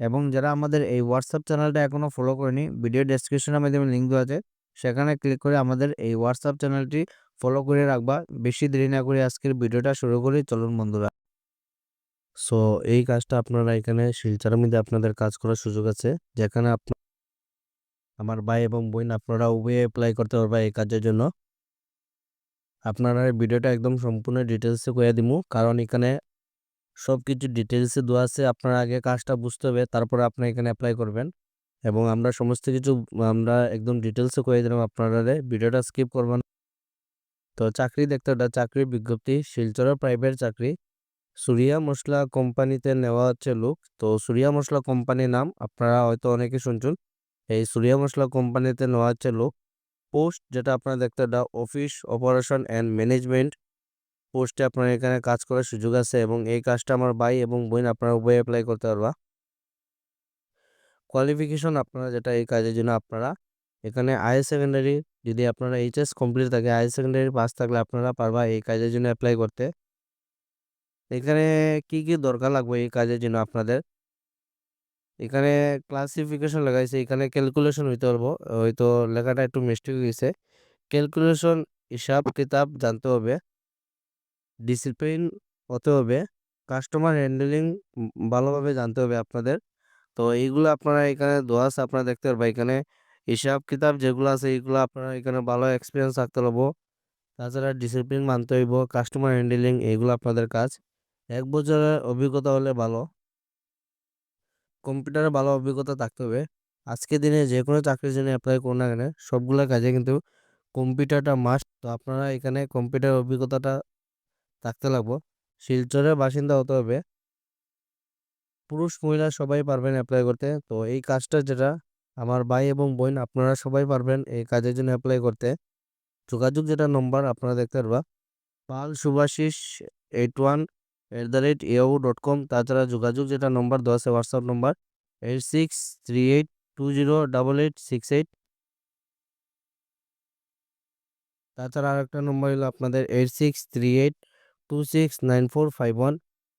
এবং যারা আমাদের এই হোয়াটসঅ্যাপ চ্যানেলটা এখনও ফলো করেনি ভিডিও ডেসক্রিপশনের মাধ্যমে লিঙ্ক দেওয়া আছে, সেখানে ক্লিক করে আমাদের এই হোয়াটসঅ্যাপ চ্যানেলটি ফলো করে রাখবা। বেশি দেরি না করে আজকের ভিডিওটা শুরু করি, চলুন বন্ধুরা। সো এই কাজটা আপনারা এখানে শিলচরের মধ্যে আপনাদের কাজ করার সুযোগ আছে, যেখানে আপনার আমার ভাই এবং বোন আপনারা উভয়ে অ্যাপ্লাই করতে পারবা এই কাজের জন্য। আপনারা ভিডিওটা একদম সম্পূর্ণ ডিটেলসে করে দিব কারণ এখানে সব কিছু ডিটেলসে দেওয়া আছে, আপনার আগে কাজটা বুঝতে হবে, তারপরে আপনি এখানে অ্যাপ্লাই করবেন। এবং আমরা সমস্ত কিছু, আমরা একদম ডিটেলসে করে দিলাম আপনারা ভিডিওটা স্কিপ করবেন তো চাকরি দেখতে ওটা চাকরির বিজ্ঞপ্তি, শিলচরের প্রাইভেট চাকরি, সুরিয়া মশলা কোম্পানিতে নেওয়া হচ্ছে লোক। তো সুরিয়া মশলা কোম্পানির নাম, আপনারা হয়তো অনেকে শুনছেন, এই সুরিয়া মশলা কোম্পানিতে নেওয়া হচ্ছে লোক। পোস্ট যেটা আপনারা দেখতে ওটা অফিস অপারেশন অ্যান্ড ম্যানেজমেন্ট পোস্টে আপনার এখানে কাজ করার সুযোগ আছে এবং এই কাজটা আমার ভাই এবং বোন আপনারা উভয় অ্যাপ্লাই করতে পারবা। কোয়ালিফিকেশন আপনারা যেটা এই কাজের জন্য আপনারা এখানে হায়ার সেকেন্ডারি যদি আপনারা এইচএস কমপ্লিট থাকে হায়ার সেকেন্ডারি পাস থাকলে আপনারা পারবা এই কাজের জন্য অ্যাপ্লাই করতে। এখানে কি কি দরকার লাগবে এই কাজের জন্য আপনাদের? এখানে ক্লাসিফিকেশন লাগাইছে, এখানে ক্যালকুলেশন হইতে পারব, হয়তো লেখাটা একটু মিস্টেক হয়েছে ক্যালকুলেশন হিসাব, কিতাব জানতে হবে। ডিসিপ্লিন হতে হবে। কাস্টমার হ্যান্ডেলিং ভালোভাবে জানতে হবে আপনাদের। তো এইগুলো আপনারা এখানে আছে আপনারা দেখতে পারবেন এখানে হিসাব কিতাব যেগুলো আছে এইগুলো আপনারা এখানে ভালো এক্সপিরিয়েন্স থাকতে হব তাছাড়া ডিসিপ্লিন মানতে হইব কাস্টমার হ্যান্ডেলিং এইগুলো আপনাদের কাজ। এক বছরের অভিজ্ঞতা হলে ভালো। কম্পিউটারে ভালো অভিজ্ঞতা থাকতে হবে। আজকের দিনে যে কোনো চাকরির জন্য অ্যাপ্লাই করুন না কেন, সবগুলো কাজে কিন্তু কম্পিউটারটা মাস্ট তো আপনারা এখানে কম্পিউটার অভিজ্ঞতাটা থাকতে লাগবো। শিলচরের বাসিন্দা হতে হবে। পুরুষ, মহিলা সবাই পারবেন অ্যাপ্লাই করতে। তো এই কাজটা যেটা আমার ভাই এবং বোন, আপনারা সবাই পারবেন এই কাজের জন্য অ্যাপ্লাই করতে। যোগাযোগ যেটা নম্বর আপনারা দেখতে পারবা। Pal Subhashis eight one at the rate এও ডট কম তাছাড়া যোগাযোগ যেটা নম্বর দেওয়া আছে WhatsApp number eight six three eight two zero double eight six eight তাছাড়া আরেকটা নম্বর হলো আপনাদের eight six three eight two six nine four five one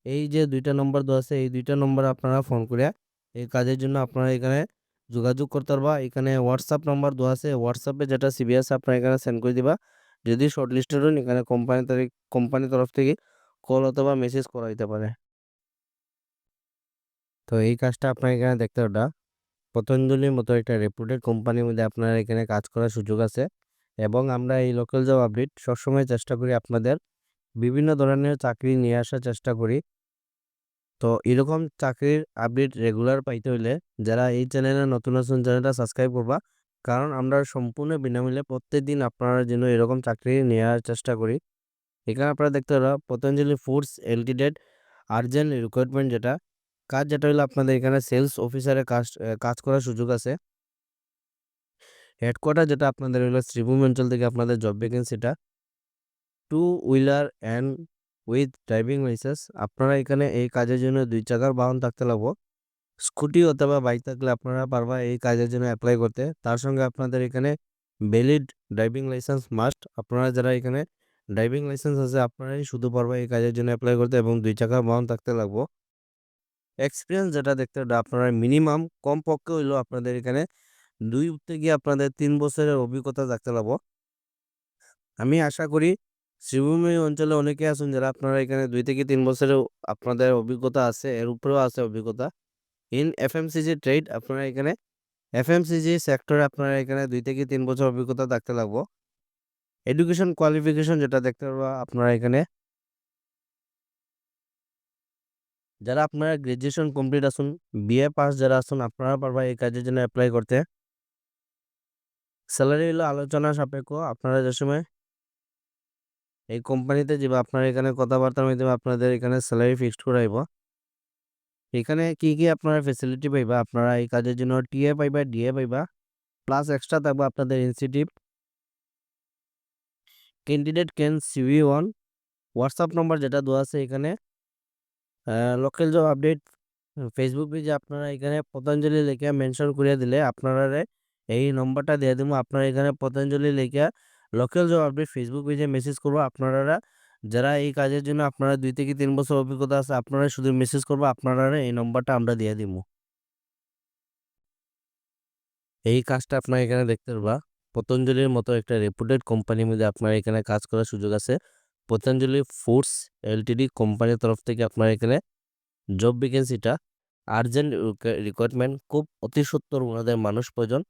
এই যে দুইটা নম্বর দেওয়া আছে, এই দুইটা নম্বর আপনারা ফোন করে এই কাজের জন্য আপনারা এখানে যোগাযোগ করতে পারবা। এখানে হোয়াটসঅ্যাপ নাম্বার দেওয়া আছে হোয়াটসঅ্যাপে যেটা সিবি আছে আপনারা এখানে সেন্ড করে দিবা। যদি শর্ট লিস্টেড হন এখানে কোম্পানি তারিখ কোম্পানির তরফ থেকে কল অথবা মেসেজ করা দিতে পারে। তো এই কাজটা আপনার এখানে দেখতে ওটা পতঞ্জলির মতো একটা রেপুটেড কোম্পানির মধ্যে আপনার এখানে কাজ করার সুযোগ আছে। এবং আমরা এই লোকাল জব আপডেট সবসময় চেষ্টা করি আপনাদের বিভিন্ন ধরনের চাকরি নিয়ে আসার চেষ্টা করি। তো এরকম চাকরির আপডেট রেগুলার পাইতে হইলে যারা এই চ্যানেলে নতুন নতুন চ্যানেলটা সাবস্ক্রাইব করবা। কারণ আমরা সম্পূর্ণ বিনামূল্যে প্রত্যেক দিন আপনারা জন্য এরকম চাকরি নেওয়ার চেষ্টা করি। এখানে আপনারা দেখতে পারা, Patanjali foods limited urgent recruitment যেটা। কাজ যেটা হলো আপনাদের এখানে সেলস অফিসারের কাজ কাজ করার সুযোগ আছে। হেডকোয়ার্টার যেটা আপনাদের হলো শ্রীভূমি অঞ্চল থেকে আপনাদের job ভ্যাকেন্সিটা two wheeler and with driving licence আপনারা এখানে এই কাজের জন্য দুই চাকার বাহন থাকতে লাগবো। স্কুটি অথবা বাইক থাকলে আপনারা পারবা এই কাজের জন্য অ্যাপ্লাই করতে। তার সঙ্গে আপনাদের এখানে ভ্যালিড ড্রাইভিং লাইসেন্স মাস্ট আপনারা যারা এখানে ড্রাইভিং লাইসেন্স আছে, আপনারাই শুধু পারবা এই কাজের জন্য অ্যাপ্লাই করতে এবং দুই চাকার বাহন থাকতে লাগবো। এক্সপিরিয়েন্স যেটা দেখতে আপনারা মিনিমাম কম পক্ষে হইলেও আপনাদের এখানে দুই থেকে আপনাদের তিন বছরের অভিজ্ঞতা থাকতে লাগবো। আমি আশা করি শ্রীভূমি অঞ্চলে অনেকে আছেন যারা আপনারা এখানে দুই থেকে তিন বছরের আপনাদের অভিজ্ঞতা আছে, এর উপরেও আছে অভিজ্ঞতা। ইন এফ এফএমসিজি ট্রেড আপনারা এখানে এফ এফএমসিজি সেক্টরে আপনারা এখানে দুই থেকে তিন বছর অভিজ্ঞতা থাকতে লাগবো। এডুকেশন কোয়ালিফিকেশন যেটা দেখতে পারবা আপনারা এখানে। যারা আপনারা গ্রাজুয়েশন কমপ্লিট আসুন বিএ পাস যারা আসুন আপনারা পারবা এই কাজের জন্য অ্যাপ্লাই করতে। স্যালারি হলো আলোচনা সাপেক্ষ, আপনারা যে সময় এই কোম্পানিতে যাবে আপনারা এখানে কথাবার্তার মাধ্যমে আপনাদের এখানে স্যালারি ফিক্সড করাইব। এখানে কি কি আপনারা ফেসিলিটি পাইবা? আপনারা এই কাজের জন্য টিএ পাইবা ডিএ পাইবা প্লাস এক্সট্রা থাকবে আপনাদের incentive candidate can CV one WhatsApp number যেটা দেওয়া আছে এখানে। লোকাল জব আপডেট ফেসবুক পেজে আপনারা এখানে পতঞ্জলি লেখা মেনশন করে দিলে আপনারা এই নম্বরটা দিয়ে দেবো আপনারা এখানে পতঞ্জলি লেখা লোকাল জব আপডেট ফেসবুক পেজে মেসেজ করব। আপনারা যারা এই কাজের জন্য আপনারা দুই থেকে তিন বছর অভিজ্ঞতা আছে, আপনারা শুধু মেসেজ করব, আপনারা এই নম্বরটা আমরা দিয়ে দিব। এই কাজটা আপনারা এখানে দেখতে পারবা। পতঞ্জলির মতো একটা রেপুটেড কোম্পানির মধ্যে আপনার এখানে কাজ করার সুযোগ আছে। পতঞ্জলি ফুডস এলটিডি কোম্পানির তরফ থেকে আপনার এখানে জব ভ্যাকেন্সিটা আর্জেন্ট রিকোয়ারমেন্ট খুব অতি সত্তর ওনাদের মানুষ প্রয়োজন।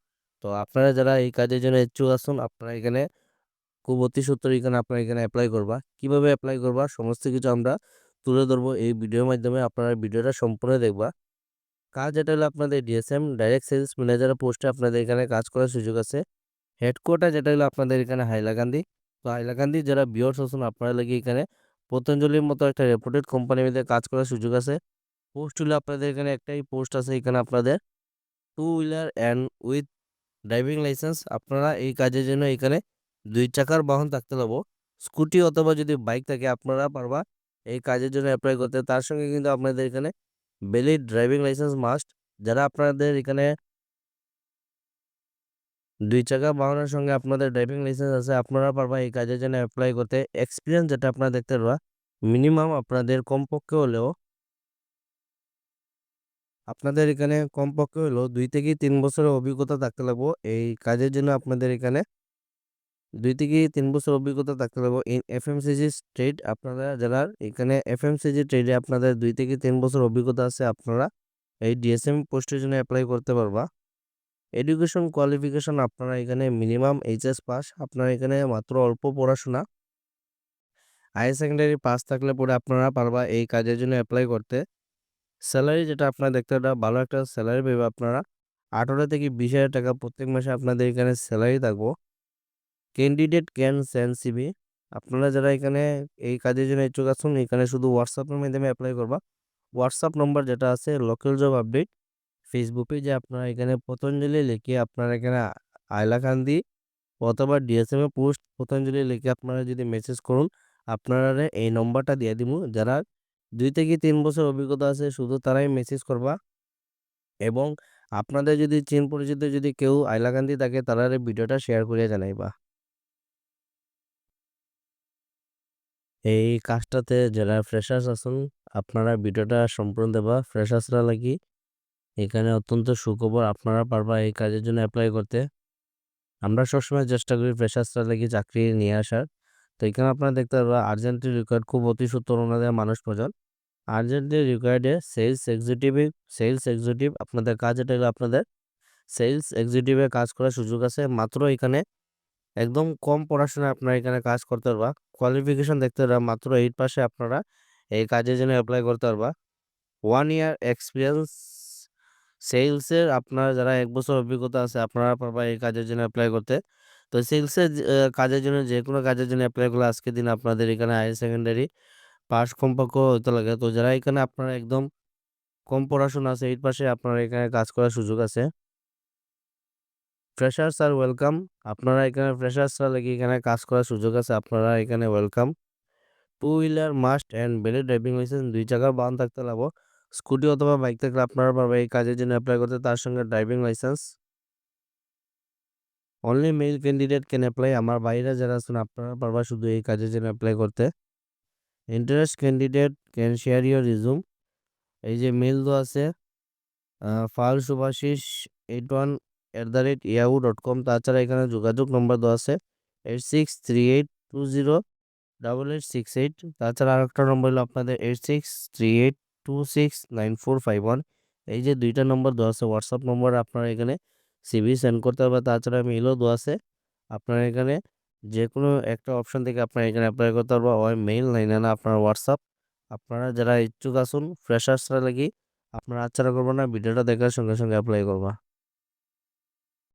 তো আপনারা যারা এই কাজের জন্য ইচ্ছুক আসুন আপনারা এখানে খুব অতি সত্তর এখানে আপনারা এখানে অ্যাপ্লাই করবা। কীভাবে অ্যাপ্লাই করবা? সমস্ত কিছু আমরা তুলে ধরবো এই ভিডিওর মাধ্যমে। আপনারা ভিডিওটা সম্পূর্ণ দেখবা। কাজ এটা হলো আপনাদের ডিএসএম ডাইরেক্ট সেলস ম্যানেজার পোস্টে আপনাদের এখানে কাজ করার সুযোগ আছে। হেডকোয়ার্টার যেটা হলো আপনাদের এখানে হাইলাকান্দি তো হাইলাকান্দি যারা বিয়র্স আছেন আপনারা লাগে এখানে পতঞ্জলির মতো একটা রেপুটেড কোম্পানির মধ্যে কাজ করার সুযোগ আছে। পোস্ট হলে আপনাদের এখানে একটাই পোস্ট আছে এখানে আপনাদের two wheeler and with driving licence আপনারা এই কাজের জন্য এখানে দুই চাকার বাহন থাকতে পারব স্কুটি অথবা যদি বাইক থাকে, আপনারা পারবা এই কাজের জন্য অ্যাপ্লাই করতে। তার সঙ্গে কিন্তু আপনাদের এখানে ভ্যালিড ড্রাইভিং লাইসেন্স মাস্ট যারা আপনাদের এখানে দুই চাকা বাহনের সঙ্গে আপনাদের ড্রাইভিং লাইসেন্স আছে, আপনারা পারবা এই কাজের জন্য অ্যাপ্লাই করতে। এক্সপিরিয়েন্স যেটা আপনারা দেখতে পারবা মিনিমাম আপনাদের কমপক্ষে হলেও আপনাদের এখানে কমপক্ষে হলেও দুই থেকে তিন বছরের অভিজ্ঞতা থাকতে লাগবো। এই কাজের জন্য আপনাদের এখানে দুই থেকে তিন বছর অভিজ্ঞতা থাকতে লাগবো ইন এফএমসিজি ট্রেড আপনারা যারা, এখানে এফ এম এফএমসিজি ট্রেডে আপনাদের দুই থেকে তিন বছর অভিজ্ঞতা আছে, আপনারা এই ডিএসএম পোস্টের জন্য অ্যাপ্লাই করতে পারবা। এডুকেশন কোয়ালিফিকেশন আপনারা এখানে মিনিমাম এইচএস পাস আপনারা এখানে মাত্র অল্প পড়াশোনা। হায়ার সেকেন্ডারি পাস থাকলে পরে আপনারা পারবা এই কাজের জন্য অ্যাপ্লাই করতে। স্যালারি যেটা আপনারা দেখতে একটা ভালো একটা স্যালারি পাবে আপনারা। আঠারো থেকে বিশ হাজার টাকা প্রত্যেক মাসে আপনাদের এখানে স্যালারি থাকব। ক্যান্ডিডেট ক্যান সেন্ড সিবি আপনারা যারা এখানে এই কাজের জন্য ইচ্ছুক আছেন, এখানে শুধু হোয়াটসঅ্যাপের মাধ্যমে অ্যাপ্লাই করবা। হোয়াটসঅ্যাপ নম্বর যেটা আছে লোকাল জব আপডেট ফেসবুক পেজে আপনারা এখানে পতঞ্জলি লিখে আপনারা এখানে আইলাকান্দি অথবা ডিএসএম এ পোস্ট পতঞ্জলি লিখে আপনারা যদি মেসেজ করুন, আপনারা এই নম্বরটা দিয়ে দিব। যারা দুই থেকে তিন বছর অভিজ্ঞতা আছে, শুধু তারাই মেসেজ করবা। এবং আপনাদের যদি চিন পরিচিত যদি কেউ আইলাকান্দি থাকে, তারা ভিডিওটা শেয়ার করে জানাইবা। এই কাজটাতে যারা ফ্রেশার্স আছেন, আপনারা ভিডিওটা সম্পূর্ণ দেবা ফ্রেশার্সরা লাগি এখানে অত্যন্ত সুখবর, আপনারা পারবা এই কাজের জন্য অ্যাপ্লাই করতে। আমরা সবসময় চেষ্টা করি ফ্রেশার্সরা লাগি চাকরি নিয়ে আসার। তো এখানে আপনারা দেখতে পারবা আর্জেন্টলি রিকোয়ার্ড খুব অতি সত্তর ওনাদের মানুষ প্রয়োজন। আর্জেন্টলি রিকোয়ার্ডে সেলস এক্সিকিউটিভ সেলস এক্সিকিউটিভ আপনাদের কাজ এটা আপনাদের। সেলস এক্সিকিউটিভে কাজ করার সুযোগ আছে। মাত্র এখানে একদম কম পড়াশোনায় আপনারা এখানে কাজ করতে পারবা। কোয়ালিফিকেশন দেখতে পারবা মাত্র এইট পাশে আপনারা এই কাজের জন্য অ্যাপ্লাই করতে পারবা। ওয়ান ইয়ার এক্সপিরিয়েন্স সেলসের আপনার যারা এক বছর অভিজ্ঞতা আছে, আপনারা পারবা এই কাজের জন্য অ্যাপ্লাই করতে। তো সেলসের কাজের জন্য, যে কোনো কাজের জন্য অ্যাপ্লাই করলে আজকের দিন আপনাদের এখানে হায়ার সেকেন্ডারি পাস কমপক্ষ হতে লাগে। তো যারা এখানে আপনারা একদম কম পড়াশোনা আছে এইট পাশে আপনারা এখানে কাজ করার সুযোগ আছে। ফ্রেশার্স আর ওয়েলকাম আপনারা এখানে ফ্রেশার্সরা লেগে এখানে কাজ করার সুযোগ আছে, আপনারা এখানে welcome two wheeler must and valid driving licence দুই চাকার বাহন থাকতে লাগবো। স্কুটি অথবা বাইক থাকলে আপনারা পারবে এই কাজের জন্য অ্যাপ্লাই করতে, তার সঙ্গে driving licence only male candidate can apply আমার বাইরে যারা আছেন, আপনারা পারবা শুধু এই কাজের জন্য অ্যাপ্লাই করতে। Interest candidate can share your resume এই যে মেল তো আছে Pal Subhashis eight one at the rate Yahoo dot com তাছাড়া এখানে যোগাযোগ নম্বর দেওয়া আছে eight six three eight two zero double eight six eight তাছাড়া আরেকটা নম্বর হলো আপনাদের eight six three eight two six nine four five one এই যে দুইটা নম্বর দেওয়া আছে হোয়াটসঅ্যাপ নম্বর আপনারা এখানে সিভি সেন্ড করতে পারবে তাছাড়া মেলও দেওয়া আছে, আপনারা এখানে যে কোনো একটা অপশন থেকে আপনারা এখানে অ্যাপ্লাই করতে পারব ওই মেইল নাইন না আপনার হোয়াটসঅ্যাপ আপনারা যারা ইচ্ছুক আসুন ফ্রেশার্সরা লাগি, আপনারা আচ্ছাড়া করব না, ভিডিওটা দেখার সঙ্গে সঙ্গে অ্যাপ্লাই করবা।